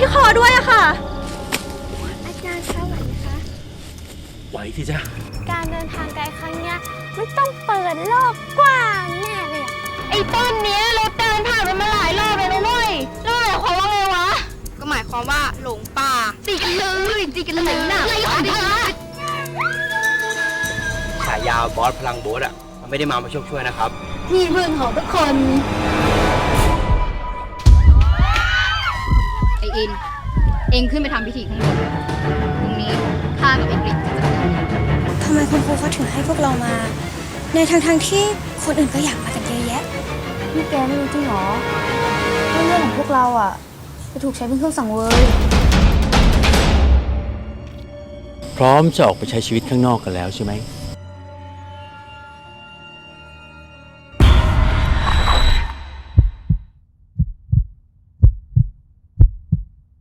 ที่คอด้วยอะค่ะ อาจารย์คะไหวไหมคะ ไหวที่จ้ะการเดินทางไกลครั้งเนี้ยมันต้องเปิดโลกกว้างแน่เลยอะไอ้ต้นเนี้ยเราเดินผ่านมันมาหลายรอบแล้วนะเว้ยแล้วหมายความว่าไงวะก็หมายความว่าหลงป่า ตีกันเลยตีกันเลยนะอะไรกันดีคะฉายาบอสพลังโบสอะมันไม่ได้มามาช่วยช่วยนะครับนี่เพื่อนของทุกคน ออิน เองขึ้นไปทำพิธีข้างบนตรงนี้ข้ากับไอกริจะจัดการทำไมคุณครูเขาถึงให้พวกเรามา ในทางทางๆที่คนอื่นก็อยากมากันเยอะแยะ นี่แกไม่รู้จริงเหรอว่าเรื่องของพวกเราอะจะถูกใช้เป็นเครื่องสังเวย พร้อมจะออกไปใช้ชีวิตข้างนอกกันแล้วใช่ไหม